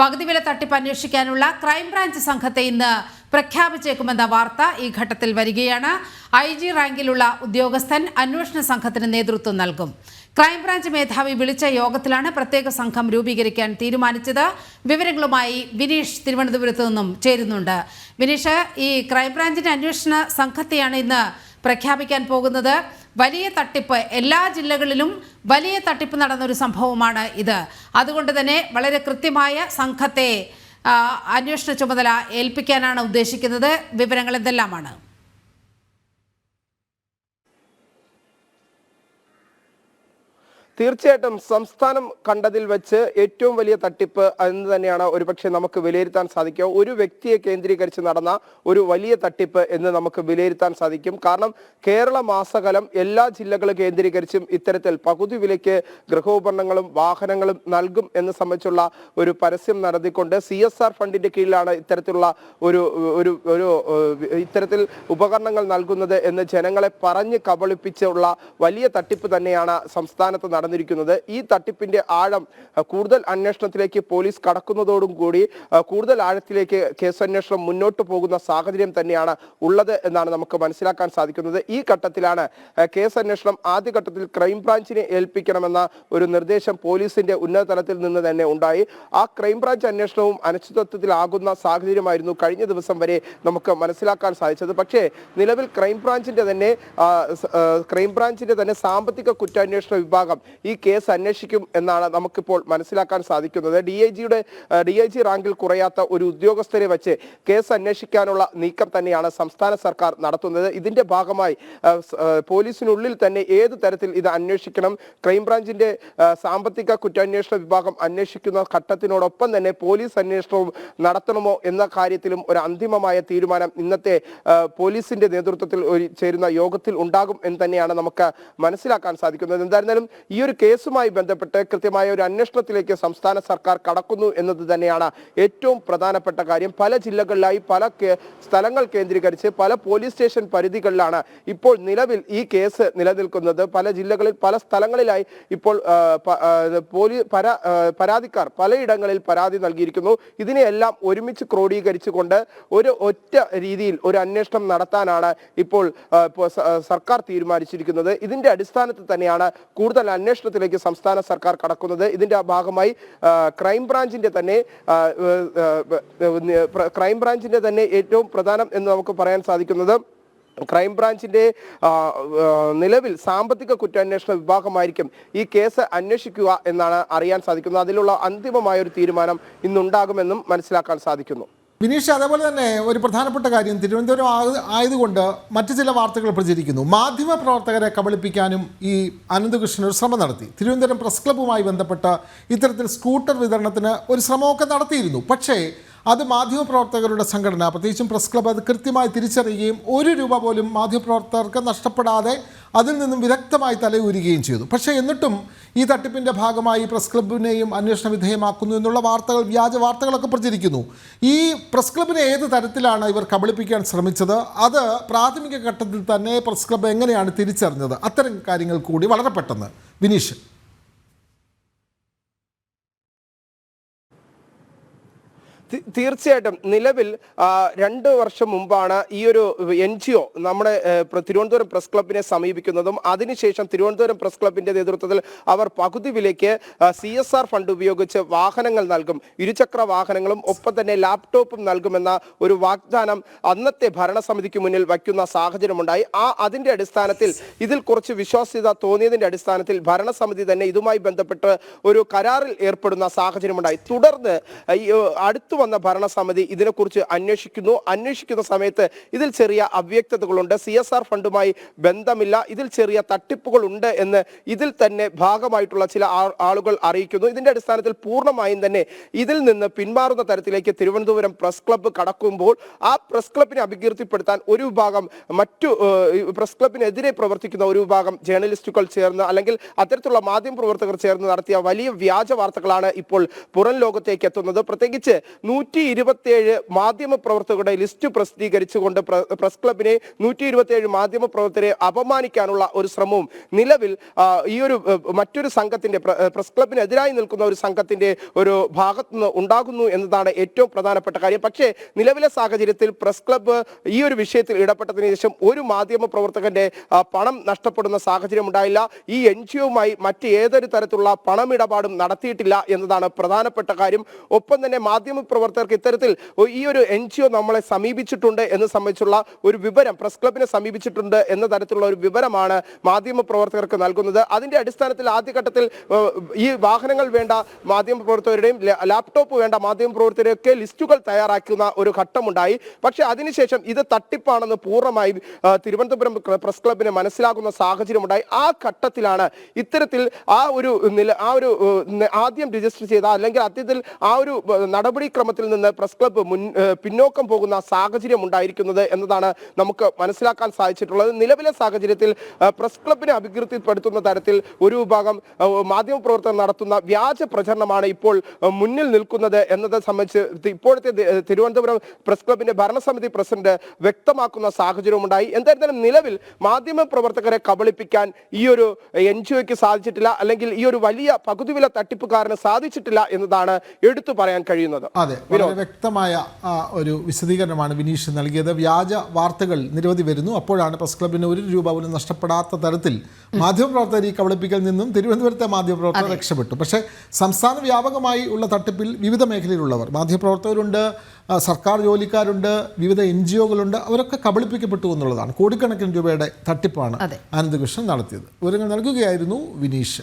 പകുതി വില തട്ടിപ്പ് അന്വേഷിക്കാനുള്ള ക്രൈംബ്രാഞ്ച് സംഘത്തെ ഇന്ന് പ്രഖ്യാപിച്ചേക്കുമെന്ന വാർത്ത ഈ ഘട്ടത്തിൽ വരികയാണ്. ഐ ജി റാങ്കിലുള്ള ഉദ്യോഗസ്ഥൻ അന്വേഷണ സംഘത്തിന് നേതൃത്വം നൽകും. ക്രൈംബ്രാഞ്ച് മേധാവി വിളിച്ച യോഗത്തിലാണ് പ്രത്യേക സംഘം രൂപീകരിക്കാൻ തീരുമാനിച്ചത്. വിവരങ്ങളുമായി വിനീഷ് തിരുവനന്തപുരത്ത് നിന്നും ചേരുന്നുണ്ട്. വിനീഷ് ഈ ക്രൈംബ്രാഞ്ചിന്റെ അന്വേഷണ സംഘത്തെയാണ് ഇന്ന് പ്രഖ്യാപിക്കാൻ പോകുന്നത്. വലിയ തട്ടിപ്പ് എല്ലാ ജില്ലകളിലും വലിയ തട്ടിപ്പ് നടന്നൊരു സംഭവമാണ് ഇത്. അതുകൊണ്ട് തന്നെ വളരെ കൃത്യമായ സംഘത്തെ അന്വേഷണ ചുമതല ഏൽപ്പിക്കാനാണ് ഉദ്ദേശിക്കുന്നത്. വിവരങ്ങൾ എന്തെല്ലാമാണ്? തീർച്ചയായിട്ടും സംസ്ഥാനം കണ്ടതിൽ വെച്ച് ഏറ്റവും വലിയ തട്ടിപ്പ് എന്ന് തന്നെയാണ് ഒരുപക്ഷെ നമുക്ക് വിലയിരുത്താൻ സാധിക്കുക. ഒരു വ്യക്തിയെ കേന്ദ്രീകരിച്ച് നടന്ന ഒരു വലിയ തട്ടിപ്പ് എന്ന് നമുക്ക് വിലയിരുത്താൻ സാധിക്കും. കാരണം കേരള മാസകലം എല്ലാ ജില്ലകളും കേന്ദ്രീകരിച്ചും ഇത്തരത്തിൽ പകുതി വിലയ്ക്ക് ഗൃഹോപകരണങ്ങളും വാഹനങ്ങളും നൽകും എന്ന് സംബന്ധിച്ചുള്ള ഒരു പരസ്യം നടത്തിക്കൊണ്ട് സി എസ് ആർ ഫണ്ടിന്റെ കീഴിലാണ് ഇത്തരത്തിലുള്ള ഒരു ഒരു ഒരു ഇത്തരത്തിൽ ഉപകരണങ്ങൾ നൽകുന്നത് എന്ന് ജനങ്ങളെ പറഞ്ഞ് കബളിപ്പിച്ചുള്ള വലിയ തട്ടിപ്പ് തന്നെയാണ് സംസ്ഥാനത്ത് നടന്നിരിക്കുന്നത്. ഈ തട്ടിപ്പിന്റെ ആഴം കൂടുതൽ അന്വേഷണത്തിലേക്ക് പോലീസ് കടക്കുന്നതോടും കൂടി കൂടുതൽ ആഴത്തിലേക്ക് കേസന്വേഷണം മുന്നോട്ട് പോകുന്ന സാഹചര്യം തന്നെയാണ് ഉള്ളത് എന്നാണ് നമുക്ക് മനസ്സിലാക്കാൻ സാധിക്കുന്നത്. ഈ ഘട്ടത്തിലാണ് അഹ്, കേസന്വേഷണം ആദ്യഘട്ടത്തിൽ ക്രൈംബ്രാഞ്ചിനെ ഏൽപ്പിക്കണമെന്ന ഒരു നിർദ്ദേശം പോലീസിന്റെ ഉന്നതതലത്തിൽ നിന്ന് തന്നെ ഉണ്ടായി. ആ ക്രൈംബ്രാഞ്ച് അന്വേഷണവും അനിശ്ചിതത്വത്തിലാകുന്ന സാഹചര്യമായിരുന്നു കഴിഞ്ഞ ദിവസം വരെ നമുക്ക് മനസ്സിലാക്കാൻ സാധിച്ചത്. പക്ഷേ നിലവിൽ ക്രൈംബ്രാഞ്ചിന്റെ തന്നെ ക്രൈംബ്രാഞ്ചിന്റെ തന്നെ സാമ്പത്തിക കുറ്റാന്വേഷണ വിഭാഗം ഈ കേസ് അന്വേഷിക്കും എന്നാണ് നമുക്കിപ്പോൾ മനസ്സിലാക്കാൻ സാധിക്കുന്നത്. ഡി ഐ ജിയുടെ ഡി ഐ ജി റാങ്കിൽ കുറയാത്ത ഒരു ഉദ്യോഗസ്ഥരെ വെച്ച് കേസ് അന്വേഷിക്കാനുള്ള നീക്കം തന്നെയാണ് സംസ്ഥാന സർക്കാർ നടത്തുന്നത്. ഇതിന്റെ ഭാഗമായി പോലീസിനുള്ളിൽ തന്നെ ഏത് തരത്തിൽ ഇത് അന്വേഷിക്കണം ക്രൈംബ്രാഞ്ചിന്റെ സാമ്പത്തിക കുറ്റാന്വേഷണ വിഭാഗം അന്വേഷിക്കുന്ന ഘട്ടത്തിനോടൊപ്പം തന്നെ പോലീസ് അന്വേഷണവും നടത്തണമോ എന്ന കാര്യത്തിലും ഒരു അന്തിമമായ തീരുമാനം ഇന്നത്തെ പോലീസിന്റെ നേതൃത്വത്തിൽ ചേരുന്ന യോഗത്തിൽ ഉണ്ടാകും എന്ന് തന്നെയാണ് നമുക്ക് മനസ്സിലാക്കാൻ സാധിക്കുന്നത്. എന്തായിരുന്നാലും ഒരു കേസുമായി ബന്ധപ്പെട്ട് കൃത്യമായ ഒരു അന്വേഷണത്തിലേക്ക് സംസ്ഥാന സർക്കാർ കടക്കുന്നു എന്നത് തന്നെയാണ് ഏറ്റവും പ്രധാനപ്പെട്ട കാര്യം. പല ജില്ലകളിലായി പല സ്ഥലങ്ങൾ കേന്ദ്രീകരിച്ച് പല പോലീസ് സ്റ്റേഷൻ പരിധികളിലാണ് ഇപ്പോൾ നിലവിൽ ഈ കേസ് നിലനിൽക്കുന്നത്. പല ജില്ലകളിൽ പല സ്ഥലങ്ങളിലായി ഇപ്പോൾ പോലീസ് പരാതിക്കാർ പലയിടങ്ങളിൽ പരാതി നൽകിയിരിക്കുന്നു. ഇതിനെയെല്ലാം ഒരുമിച്ച് ക്രോഡീകരിച്ചുകൊണ്ട് ഒരു ഒറ്റ രീതിയിൽ ഒരു അന്വേഷണം നടത്താനാണ് ഇപ്പോൾ സർക്കാർ തീരുമാനിച്ചിരിക്കുന്നത്. ഇതിന്റെ അടിസ്ഥാനത്തിൽ തന്നെയാണ് കൂടുതൽ അന്വേഷണത്തിലേക്ക് സംസ്ഥാന സർക്കാർ കടക്കുന്നത്. ഇതിന്റെ ഭാഗമായി ക്രൈംബ്രാഞ്ചിന്റെ തന്നെ ക്രൈംബ്രാഞ്ചിന്റെ തന്നെ ഏറ്റവും പ്രധാനം എന്ന് നമുക്ക് പറയാൻ സാധിക്കുന്നത് ക്രൈംബ്രാഞ്ചിന്റെ നിലവിൽ സാമ്പത്തിക കുറ്റാന്വേഷണ വിഭാഗമായിരിക്കും ഈ കേസ് അന്വേഷിക്കുക എന്നാണ് അറിയാൻ സാധിക്കുന്നത്. അതിലുള്ള അന്തിമമായ ഒരു തീരുമാനം ഇന്നുണ്ടാകുമെന്നും മനസ്സിലാക്കാൻ സാധിക്കുന്നു. വിനീഷ് അതേപോലെ തന്നെ ഒരു പ്രധാനപ്പെട്ട കാര്യം തിരുവനന്തപുരം ആയ- ആയതുകൊണ്ട് മറ്റു ചില വാർത്തകൾ പ്രചരിക്കുന്നു. മാധ്യമ പ്രവർത്തകരെ കബളിപ്പിക്കാനും ഈ അനന്തകൃഷ്ണൻ ഒരു ശ്രമം നടത്തി. തിരുവനന്തപുരം പ്രസ് ക്ലബ്ബുമായി ബന്ധപ്പെട്ട ഇത്തരത്തിൽ സ്കൂട്ടർ വിതരണത്തിന് ഒരു ശ്രമമൊക്കെ നടത്തിയിരുന്നു. പക്ഷേ അത് മാധ്യമപ്രവർത്തകരുടെ സംഘടന. പ്രത്യേകിച്ചും പ്രസ് ക്ലബ്ബ് അത് കൃത്യമായി തിരിച്ചറിയുകയും ഒരു രൂപ പോലും മാധ്യമപ്രവർത്തകർക്ക് നഷ്ടപ്പെടാതെ അതിൽ നിന്നും വിദഗ്ധമായി തലയൂരുകയും ചെയ്തു. പക്ഷേ എന്നിട്ടും ഈ തട്ടിപ്പിന്റെ ഭാഗമായി പ്രസ് ക്ലബിനെയും അന്വേഷണ വിധേയമാക്കുന്നു എന്നുള്ള വാർത്തകൾ വ്യാജ വാർത്തകളൊക്കെ പ്രചരിക്കുന്നു. ഈ പ്രസ് ക്ലബിനെ ഏത് തരത്തിലാണ് ഇവർ കബളിപ്പിക്കാൻ ശ്രമിച്ചത്? അത് പ്രാഥമിക ഘട്ടത്തിൽ തന്നെ പ്രസ് ക്ലബ്ബ് എങ്ങനെയാണ് തിരിച്ചറിഞ്ഞത്? അത്തരം കാര്യങ്ങൾ കൂടി വളരെ പെട്ടെന്ന്. വിനീഷ്. തീർച്ചയായിട്ടും നിലവിൽ രണ്ട് വർഷം മുമ്പാണ് ഈ ഒരു എൻ ജി ഒ നമ്മുടെ തിരുവനന്തപുരം പ്രസ് ക്ലബിനെ സമീപിക്കുന്നതും അതിനുശേഷം തിരുവനന്തപുരം പ്രസ് ക്ലബിന്റെ നേതൃത്വത്തിൽ അവർ പകുതി വിലയ്ക്ക് സി എസ് ആർ ഫണ്ട് ഉപയോഗിച്ച് വാഹനങ്ങൾ നൽകും. ഇരുചക്ര വാഹനങ്ങളും ഒപ്പം തന്നെ ലാപ്ടോപ്പും നൽകുമെന്ന ഒരു വാഗ്ദാനം അന്നത്തെ ഭരണസമിതിക്ക് മുന്നിൽ വയ്ക്കുന്ന സാഹചര്യമുണ്ടായി. ആ അതിന്റെ അടിസ്ഥാനത്തിൽ ഇതിൽ കുറച്ച് വിശ്വാസ്യത തോന്നിയതിന്റെ അടിസ്ഥാനത്തിൽ ഭരണസമിതി തന്നെ ഇതുമായി ബന്ധപ്പെട്ട് ഒരു കരാറിൽ ഏർപ്പെടുന്ന സാഹചര്യമുണ്ടായി. തുടർന്ന് അടുത്തു വന്ന ഭരണസമിതി ഇതിനെക്കുറിച്ച് അന്വേഷിക്കുന്നു. അന്വേഷിക്കുന്ന സമയത്ത് ഇതിൽ ചെറിയ അവ്യക്തതകളുണ്ട്. സി എസ് ആർ ഫണ്ടുമായി ബന്ധമില്ല. ഇതിൽ ചെറിയ തട്ടിപ്പുകളുണ്ട് എന്ന് ഇതിൽ തന്നെ ഭാഗമായിട്ടുള്ള ചില ആളുകൾ അറിയിക്കുന്നു. ഇതിന്റെ അടിസ്ഥാനത്തിൽ പൂർണമായും തന്നെ ഇതിൽ നിന്ന് പിന്മാറുന്ന തരത്തിലേക്ക് തിരുവനന്തപുരം പ്രസ് ക്ലബ്ബ് കടക്കുമ്പോൾ ആ പ്രസ് ക്ലബിനെ അപകീർത്തിപ്പെടുത്താൻ ഒരു വിഭാഗം മറ്റു പ്രസ് ക്ലബിനെതിരെ പ്രവർത്തിക്കുന്ന ഒരു വിഭാഗം ജേർണലിസ്റ്റുകൾ ചേർന്ന് അല്ലെങ്കിൽ അത്തരത്തിലുള്ള മാധ്യമ പ്രവർത്തകർ ചേർന്ന് നടത്തിയ വലിയ വ്യാജ വാർത്തകളാണ് ഇപ്പോൾ പുറം ലോകത്തേക്ക് എത്തുന്നത്. പ്രത്യേകിച്ച് നൂറ്റി ഇരുപത്തിയേഴ് മാധ്യമ പ്രവർത്തകരുടെ ലിസ്റ്റ് പ്രസിദ്ധീകരിച്ചുകൊണ്ട് പ്രസ് ക്ലബിനെ നൂറ്റി ഇരുപത്തിയേഴ് മാധ്യമ പ്രവർത്തകരെ അപമാനിക്കാനുള്ള ഒരു ശ്രമവും നിലവിൽ ഈ ഒരു മറ്റൊരു സംഘത്തിന്റെ പ്രസ് ക്ലബിനെതിരായി നിൽക്കുന്ന ഒരു സംഘത്തിന്റെ ഒരു ഭാഗത്തു നിന്ന് ഉണ്ടാകുന്നു എന്നതാണ് ഏറ്റവും പ്രധാനപ്പെട്ട കാര്യം. പക്ഷേ നിലവിലെ സാഹചര്യത്തിൽ പ്രസ് ക്ലബ്ബ് ഈ ഒരു വിഷയത്തിൽ ഇടപെട്ടതിന് ശേഷം ഒരു മാധ്യമ പ്രവർത്തകന്റെ പണം നഷ്ടപ്പെടുന്ന സാഹചര്യം ഉണ്ടായില്ല. ഈ എൻ ജി ഒയുമായി മറ്റ് ഏതൊരു തരത്തിലുള്ള പണമിടപാടും നടത്തിയിട്ടില്ല എന്നതാണ് പ്രധാനപ്പെട്ട കാര്യം. ഒപ്പം തന്നെ മാധ്യമ പ്രവർത്തകർക്ക് ഇത്തരത്തിൽ ഈ ഒരു എൻ നമ്മളെ സമീപിച്ചിട്ടുണ്ട് എന്ന് സംബന്ധിച്ചുള്ള ഒരു വിവരം പ്രസ് ക്ലബിനെ സമീപിച്ചിട്ടുണ്ട് എന്ന തരത്തിലുള്ള ഒരു വിവരമാണ് മാധ്യമ പ്രവർത്തകർക്ക് നൽകുന്നത്. അതിന്റെ അടിസ്ഥാനത്തിൽ ആദ്യഘട്ടത്തിൽ ഈ വാഹനങ്ങൾ വേണ്ട മാധ്യമ പ്രവർത്തകരുടെയും ലാപ്ടോപ്പ് വേണ്ട മാധ്യമ പ്രവർത്തകരുടെയൊക്കെ ലിസ്റ്റുകൾ തയ്യാറാക്കുന്ന ഒരു ഘട്ടമുണ്ടായി. പക്ഷെ അതിനുശേഷം ഇത് തട്ടിപ്പാണെന്ന് പൂർണമായും തിരുവനന്തപുരം പ്രസ് ക്ലബിന് മനസ്സിലാകുന്ന സാഹചര്യമുണ്ടായി. ആ ഘട്ടത്തിലാണ് ഇത്തരത്തിൽ ആ ഒരു ആ ഒരു ആദ്യം രജിസ്റ്റർ ചെയ്ത അല്ലെങ്കിൽ അത്യത്തിൽ ആ ഒരു ഏഹ്, നടപടിക്രമത്തിൽ നിന്ന് പ്രസ് ക്ലബ്ബ് മുൻ പിന്നോക്കം പോകുന്ന സാഹചര്യം ഉണ്ടായിരിക്കുന്നത് എന്നതാണ് നമുക്ക് മനസ്സിലാക്കാൻ സാധിച്ചിട്ടുള്ളത്. നിലവിലെ സാഹചര്യത്തിൽ പ്രസ് ക്ലബിനെ അഭികൃതിപ്പെടുത്തുന്ന തരത്തിൽ ഒരു വിഭാഗം മാധ്യമ മാധ്യമപ്രവർത്തകർ നടത്തുന്ന വ്യാജ പ്രചരണമാണ് ഇപ്പോൾ മുന്നിൽ നിൽക്കുന്നത് എന്നത് സംബന്ധിച്ച് ഇപ്പോഴത്തെ തിരുവനന്തപുരം പ്രസ് ക്ലബിന്റെ ഭരണസമിതി പ്രസിഡന്റ് വ്യക്തമാക്കുന്ന സാഹചര്യമുണ്ടായി എന്തായിരുന്നാലും നിലവിൽ മാധ്യമ പ്രവർത്തകരെ കബളിപ്പിക്കാൻ ഈ ഒരു എൻ ജി ഒക്ക് സാധിച്ചിട്ടില്ല. അല്ലെങ്കിൽ ഈ ഒരു വലിയ പകുതിവില തട്ടിപ്പുകാരന് സാധിച്ചിട്ടില്ല എന്നതാണ് എടുത്തു പറയാൻ കഴിയുന്നത്. അതെ. വളരെ വ്യക്തമായ ഒരു വിശദീകരണമാണ് വിനീഷ് നൽകിയത്. വ്യാജ വാർത്തകൾ നിരവധി വരുന്നു. അപ്പോഴാണ് പ്രസ് ക്ലബിന് ഒരു രൂപ പോലും നഷ്ടപ്പെടാത്ത തരത്തിൽ മാധ്യമപ്രവർത്തകർ ഈ കബളിപ്പിക്കൽ നിന്നും തിരുവനന്തപുരത്തെ മാധ്യമപ്രവർത്തകർ രക്ഷപ്പെട്ടു. പക്ഷേ സംസ്ഥാന വ്യാപകമായി ഉള്ള തട്ടിപ്പിൽ വിവിധ മേഖലയിലുള്ളവർ മാധ്യമപ്രവർത്തകരുണ്ട് സർക്കാർ ജോലിക്കാരുണ്ട് വിവിധ എൻ ജി ഒകളുണ്ട് അവരൊക്കെ കബളിപ്പിക്കപ്പെട്ടു എന്നുള്ളതാണ്. കോടിക്കണക്കിന് രൂപയുടെ തട്ടിപ്പാണ് ആനന്ദകൃഷ്ണൻ നടത്തിയത്. വിവരങ്ങൾ നൽകുകയായിരുന്നു വിനീഷ്.